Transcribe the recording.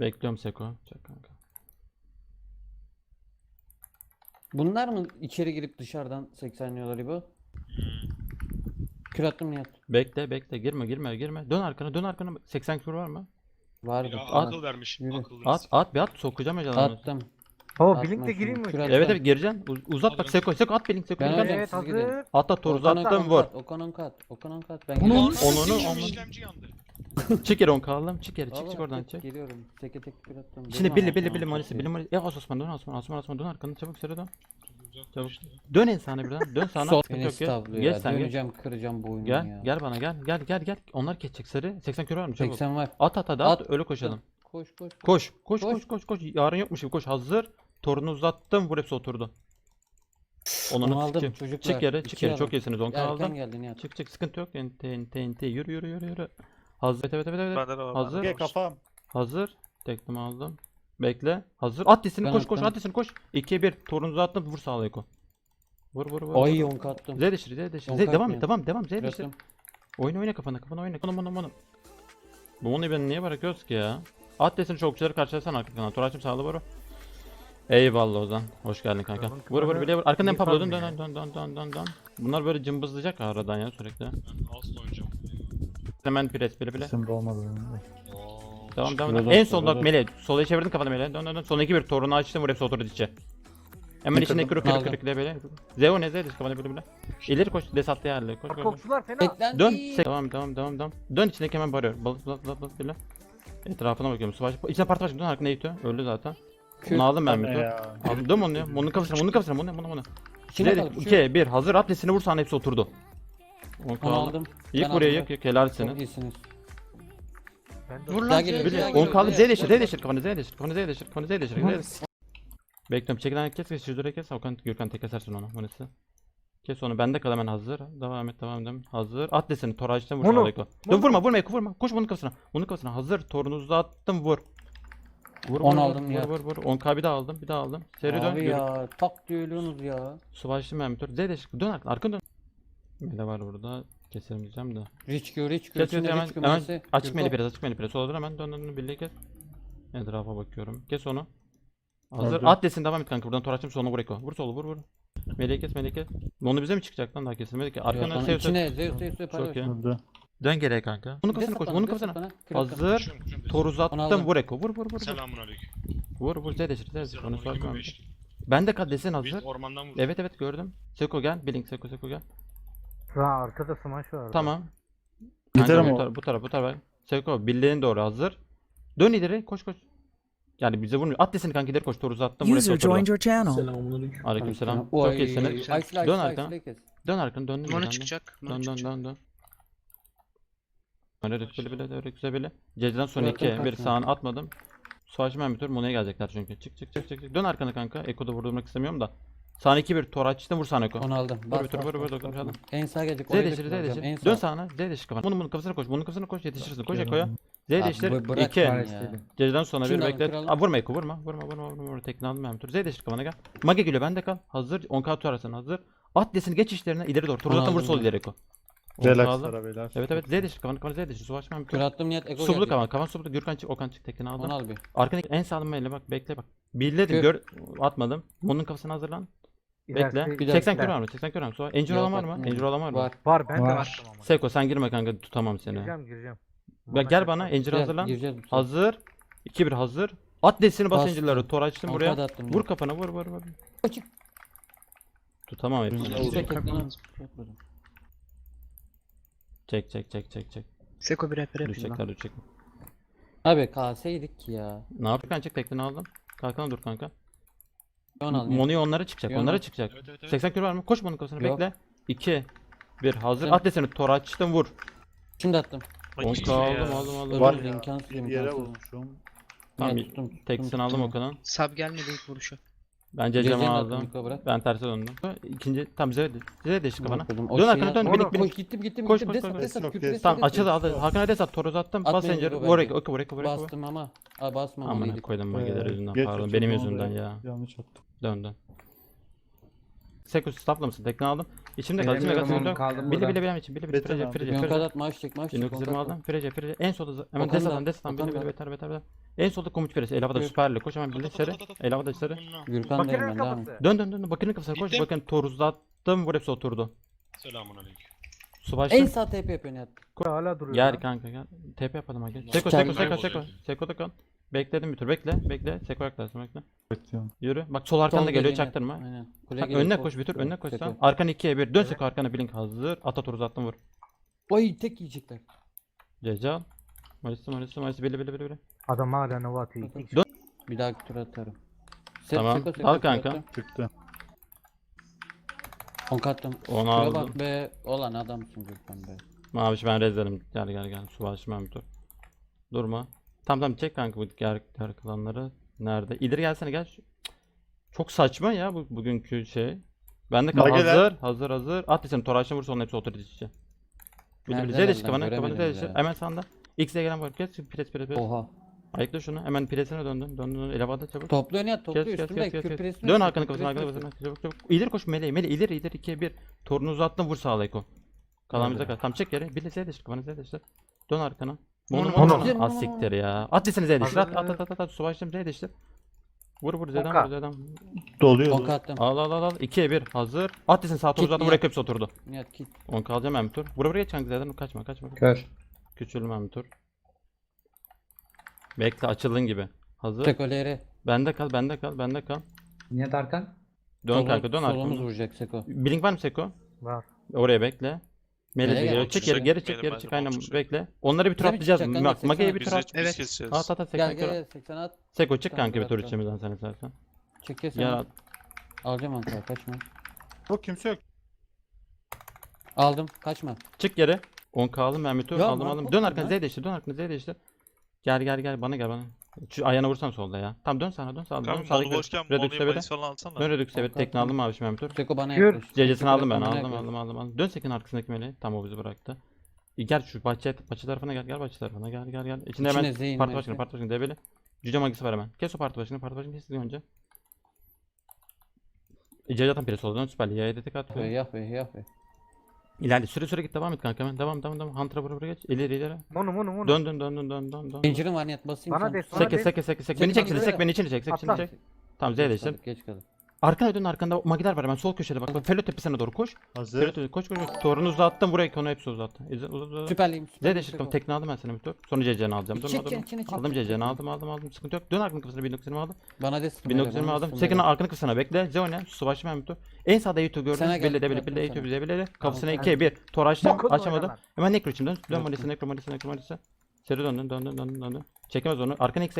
Bekliyorum Seko. Çek kanka. Bunlar mı içeri girip dışarıdan 80'liyorlar bu? Kür attım Nihat. Bekle bekle girme girme girme. Dön arkana dön arkana. 80 kür var mı? Vardı. Ya At. akıl vermiş. Yürü. Akıl At at bir at sokacağım heyecanını. Attım. Oo Atma şunu, gireyim mi? kür. Evet evet gireceksin. Uz- uzat bak. Seko Seko at belin Seko. Ben gel. öyle- Evet hazır. At at Okan uzattım on vur. kat, Okan on kat. Okan on kat. Ben Onu geliyorum. on- Onu- Onu, onu- işlemci yandı. Çık yere on kaldım. Çık yere çık Vallahi çık oradan tek çık. Geliyorum. Teke tek kür attım. Şimdi Billy on Manisi kat Billy değil. Manisi. Ya Osman dön Osman Osman Osman dön arkanı çabuk seri dön. Çabuk. Dön insana birden. Dön sana. Sol. Sıkıntı Beni yok gel. stavlıyor Gel ya. sen gel. Döneceğim kıracağım bu oyunu Gel ya. gel bana gel. Gel gel gel. Onlar geçecek sarı. 80 kilo var mı? Çabuk. 80 var. At at hadi at. At. Öyle koşalım. Koş koş. Koş. Koş Koş. koş koş koş. Yarın yokmuş gibi koş. Hazır. Torunu uzattım. Vur hepsi oturdu. Onu Onu aldım çocuklar. Çık yere İki çık yere. Çok aldım. iyisiniz. 10 Erken aldım. geldi Nihat. Çık çık sıkıntı yok. TNT TNT yürü yürü yürü yürü. Hazır. Evet evet evet. evet. Bende de var. Hazır. Gel kafam. Hazır. Teknimi aldım. Bekle. Hazır. At dizini Ben koş koş at dizini koş. 2'ye 1. Torunuzu attım. Vur sağla Eko. Vur vur vur. Ay vur. 10 kattım. Z deşir Z deşir. On Z devam kalkmıyor. et devam devam Z deşir. attım. Oyna oyna kafana kafana oyna. Bunu bunu bunu. Bu onu ben niye bırakıyoruz ki ya? At desini çok güzel karşılasana arkadan. Turaç'ım sağlı vur. Eyvallah Ozan. Hoş geldin kanka. Adamın Vur vur bile vur. Arkandan iyi Pablo dön dön dön dön dön dön dön. Bunlar böyle cımbızlayacak aradan ya sürekli. Ben asla oynayacağım. Hemen pres bile bile. Şimdi olmadı. Oo, Tamam Şurada, devam. En son şurada. bak Mele. Sola çevirdin kafanı Mele. Dön dön dön. Son iki bir torunu açtım vur hepsi oturdu içe. Hemen içinde kırık kırık Aldım. kırık ile böyle. Zeo ne Zeo kafanı böyle bile. İleri koş desatlı yerle. Koş koş. koş. Kokçular fena. Beklendi. Dön. Sek- Devam devam devam devam. Dön içindeki hemen barıyor. Balık balık balık balık böyle. Etrafına bakıyorum. Savaş. İçine parti başladı. Dön arkana itiyor. Öldü zaten. Kür. Bunu aldım ben bir ya? Aldım. Dön onu ya. Bunun kafasına, bunun kafasına, bunu, bunu, bunu. İçine kaldı. Kür. 2, 1, hazır. At desini vursan hepsi oturdu. Onu aldım. Yık Ben buraya aldım. yık yık. Helal Çok senin. iyisiniz. Ben de Vur Daha lan. geliyor, daha. On geliyor. kaldı. Z Z'ye, değiştir, Z Z'ye. değiştir. Kafanı Z değiştir. Kafanı Z değiştir. Kafanı Z. Z değiştir. Bekliyorum. Çekilen kes ve şuradaki kes. Okan Gürkan tek kesersin onu. Manisi. Kes onu. Bende kal hemen hazır. Devam et, devam et. Hazır. At desini. Tor açtım vur. Bunu-. Dur bunu- vurma, vurma Eko vurma. Koş bunun kafasına. Bunun kafasına. Hazır. Torunu uzattım vur. Vur, On vur, aldım vur, ya. vur, vur. 10k bir daha aldım. Bir daha aldım. Seri dön. Abi Yürü. ya tak diye ölüyorsunuz ya. Su başlı ben bir tur. Z. Dön arkan. Arkan dön. Mele var burada. Keserim diyeceğim de. Rich gör, rich gör. Kes kes içinde hemen. Hemen açık meli biraz açık meli biraz. Sola dön hemen dön dön dön birliği kes. Etrafa bakıyorum. Kes onu. Hazır. Öldü. At desin devam et kanka. Buradan tor açtım sonra vur Eko. Vur solu vur vur. Meleği kes meleği kes. Onu bize mi çıkacak lan daha kesilmedi ki. Yok, Arkana onun sev sev. içine Zeus Zeus Zeus Çok iyi. Öldü. Dön geriye kanka. De kafasına koş. de kafasına. Hazır. Koşuyorum, koşuyorum. Tor Onu uzattım. aldım. Vur Eko. Vur vur vur. vur. Selamun aleyküm. Vur vur. Zedeşir zedeşir. Onu sorma. aleyküm. Ben de kad desin Biz hazır. ormandan vurduk. Evet evet gördüm. Seko gel. Blink Seko Seko gel. Ha arkada smash var. Tamam. Yeter Kanka, bu, tara- bu tarafa bu tarafa. Seko birliğin doğru hazır. Dön ileri koş koş. Yani bize vurmuyor. At desini kanka ileri koş. Tor uzattım. Buraya User joined your channel. Aleyküm selam. Oy, Çok iyisiniz. Dön arkana. Dön arkanı dön. dön, Mana dön, çıkacak. Dön Mana dön çıkacak. dön dön. Öyle bile bile öyle güzel bile. Ceziden sonra Bırakın 2 bir kaçma. sağını atmadım. Suaç ben bir tur Mono'ya gelecekler çünkü. Çık çık çık çık. çık. Dön arkana kanka. Eko'da vurdurmak istemiyorum da. Sağına 2 bir tor açtım vur sağına Eko. Onu aldım. Vur bir tur vur vur dokun çaldım. En sağ gelecek. Z oraya değiştir Z götüreceğim, en değiştir. Dön sağına Z değiştir kafana. Bunun bunun kafasına koş. Bunun kafasına koş yetişirsin. Koş Eko'ya. Z Abi değiştir. bı- bırak 2 beni ya. Geceden sonra bir Şunu alın, beklet. kralım. Aa, vurma Eko vurma. Vurma vurma vurma. vurma. Tekne aldım bir tur. Z değiştir kafana gel. Mage geliyor bende kal. Hazır. 10k tutarsan hazır. At desin geç işlerine ileri doğru. Tur Onu zaten vur aldım sol ben. ileri Eko. 10K Relax aldım. beyler. Evet evet Z değiştir kafana kafana Z değiştir. Su açmam. Kür attım niyet Eko Sublu geldi. kavan. Kavan sublu. Gürkan çık. Okan çık. Tekini Onu aldım. al bir. Arkana en sağlam elle bak. Bekle bak. Birledim. Kür. Gör. Atmadım. Onun kafasına hazırlan. Bekle. Bir 80 dakika. kilo var mı? 80 kilo var mı? Sonra Encir Yok, olan var mı? atmadım. Encir olan var mı? Var. Var ben de Var. attım ama. Seko sen girme kanka tutamam seni. Gireceğim gireceğim. Bak gel bana encir Gel, hazırlan. gireceğiz. Hazır. 2-1 hazır. At desini bas Bastım. encirleri. Tor açtım buraya. attım Vur kafana vur vur vur. Açık. Tutamam hepsini. Çek. Çek çek çek çek çek. Seko bir rap rap Düşecekler düşecek. Abi kalsaydık ki ya. Ne yaptık kanka çek tekini aldım. Kalkana dur kanka. Onu al. niyet. Mono'yu onlara çıkacak. Yon Onlara al. çıkacak. Evet evet evet. 80 kilo var mı? Koş bunun kafasına Yok. bekle. 2 1 hazır. Tamam. At desini tor açtım vur. Şimdi attım. 10k aldım aldım aldım. Var imkansız Bir yere imkansız. vurmuşum. Tamam, Niyet tuttum, tuttum, aldım tuttum. Okan'ın. Sab gelmedi ilk vuruşu. Ben cecemi Gezeceğim aldım. bırak. Ben terse döndüm. İkinci tam bize bize değişik kafana. Bakıyordum, o Dön arkana dön Oğlum, bilik. Koş gittim gittim Koş, gittim. koş, Desat koş, desat koş. küp Tamam, desat. Tamam desat. açıldı aldı. Hakan'a des at toru attım. Bas Atmayın zincir. Vur bence. Vur Eko vur Eko. Bastım ama. Aa basmam Amına mıydı? koydum Ee, yüzünden geç pardon. atıyordum Benim yüzümden ya. Yanlış attım. Dön dön. Sekus stopla mısın? Tekne aldım. İçimde kal, içimde kal, Gelemiyorum sıkıntı oğlum, yok. kaldım Bili burada. bili benim için, bili bili, Beter frece, aldım. frece, Yon frece. maaş çek maaş çek. 1920 Okan aldım. Frece, frece. En solda hemen Okan desatan, da, desatan, bili Okan bili, da. beter, beter, beter. En solda komut fresi. Elavada Buyur. süperli. Koş hemen birli seri. Elavada seri. Gürkan da Makinenin hemen devam et. kapısı. Dön dön dön. Bakırın kafasına koş. Gittim. Bakın toruzlattım. Vur hepsi oturdu. Selamun aleyküm. En sağ TP yapıyor Nihat. Hala duruyor. Gel lan. kanka gel. TP yapalım hadi. Seko seko seko seko. Seko da kal. Bekledim bir tur. Bekle. Bekle. Seko yaklaşsın bekle. Bekliyorum. Yürü. Bak sol arkanda geliyor çaktırma. Aynen. Kule Bak, geliyor, önüne koş bir tur. Önüne koş sen. Arkan 2'ye 1. Dön Seko arkana blink hazır. Ata tur uzattım vur. Oy tek yiyecekler. Al. Malisi malisi malisi bili bili bili bili. Adam hala Nova atıyor. Dön. Bir dahaki tur atarım. Set, Tamam. Seko, Seko, Al kanka. Çıktı. On kattım. Onu Şuraya aldım. bak be. Olan adamsın Gürkan be. Maviş ben rezlerim. Gel gel gel. Subaşım ben bir tur. Durma. Tamam tamam çek kanka bu diğer, diğer kalanları. Nerede? İleri gelsene gel. Çok saçma ya bu bugünkü şey. Ben de kal hazır hazır hazır. At desin Toraş'ın vursa onun hepsi oturdu iç içe. Bili bili. Neredeler Z'de çık lan? kafana. Kafana Göremedim Z'de çık. ya. Hemen sağında. X'e gelen var. Geç pres pres pres. Oha. Ayıkla şunu. Hemen presine döndün. Döndün. döndün. Elevada çabuk. Topluyor Kes topluyor kes kes üstümde. kes. Kes. presini Dön arkanı kafasına arkanı kafasına. Çabuk çabuk. İleri koş meleği. Meleği ileri ileri 2'ye 1. Torunu uzattın vur sağla Eko. Kalan bize kal. Tam çek yere. Bir de. Kafanı Z'de çık. Dön arkana. Mono Mono. Az siktir ya. At desene çık. At at at at at. at. Su başlayalım Z'de çık. Vur vur Z'den vur Z'den. Doluyor. On kattım. Al al al al. 2'ye 1. Hazır. At desene sağ tur Git uzattın ya. vur hepsi oturdu. Nihat git. 10 kalacağım ben bir tur. Vur buraya çank Z'den kaçma kaçma. Kör. Bir tur. Bekle açıldın gibi. Hazır. Sekoleri. Bende kal bende kal bende kal. Nihat Arkan. Dön kanka dön Solumuz vuracak Seko. Blink var mı Seko? Var. Oraya bekle. Melih Nereye geliyor. geldi? Çık geri geri çık Benim geri ben çık de aynen bekle. Onları bir tur Bize mi atlayacağız. çıkacak kanka? Ma- Mage'ye bir Biz tur at. biz Evet. keseceğiz. At at at Gel 80 gel kere. gel 80 at. Seko çık Tamam, kanka bir tur bırak, içimizden sen istersen. Çek kes Gel onu. at. Alacağım Ankara kaçma. Yok kimse yok. Aldım kaçma. Çık geri. 10 kaldım ben Ya aldım aldım. Dön iyi arkana lan. Z değiştir dön arkana Z değiştir. Gel gel gel bana gel bana. Şu ayağına vursan solda ya. Tamam dön sana dön sağa dön. Kanka molu boşken Redux falan alsana. Dön Redux Kanka, tekne aldım abi şimdi tur. Seko bana Kür. yaklaş. CC'sini Seko aldım ben bana aldım aldım aldım aldım. Dön Sekin arkasındaki meleği. Tam o bizi bıraktı. E, Gel şu bahçe, bahçe tarafına gel gel bahçe tarafına gel gel gel. İçinde İçine hemen Zeyn parti var başkanı parti başkanı debeli. Cüce magisi var hemen. Kes o parti başkanı parti başkanı kes önce. E, Ceylan pres oldu dön süperli yaya dedik at. Be yah be yah be. İlerle süre süre git devam et kanka hemen devam devam devam. Hunter'a vura vura geç ileri ileri. Mono mono mono. Dön dön dön dön dön dön dön. Zincirim var Nihat basayım Bana sana. des, bana Seke des. seke seke seke. Seni Beni çek sek beni içine çek sek içine Atla. çek. Tamam Z değiştir. Geç kaldık. Arkana dön arkanda magiler var hemen sol köşede bak. bak Felo tepesine doğru koş. Hazır. Felo tepesine koş koş. koş. Torunu uzattım buraya konu hepsi uzattı. İzle, uzat, uzat. Süperliyim. Z süperliyim, değiştir Seko. tekne aldım ben seni bir tur. Sonra CC'ni alacağım. Dur Çek, aldım. CC'ni aldım aldım aldım. Sıkıntı yok. Dön arkanın kafasına 1920 aldım. Bana des. 1920 aldım. Sekin arkanı kafasına bekle. Z oyna. Su başıma bir tur. En sağda YouTube gel, Belli de belli belli. YouTube bize belli de. Kafasına Tamam, 2'ye 1. Tor açtım. Açamadım. Hemen nekro için dön. Dön Bıraktım. Malisi nekro Malisi nekro Malisi. Seri döndün döndün döndün döndün. Çekemez onu. Arkana X'e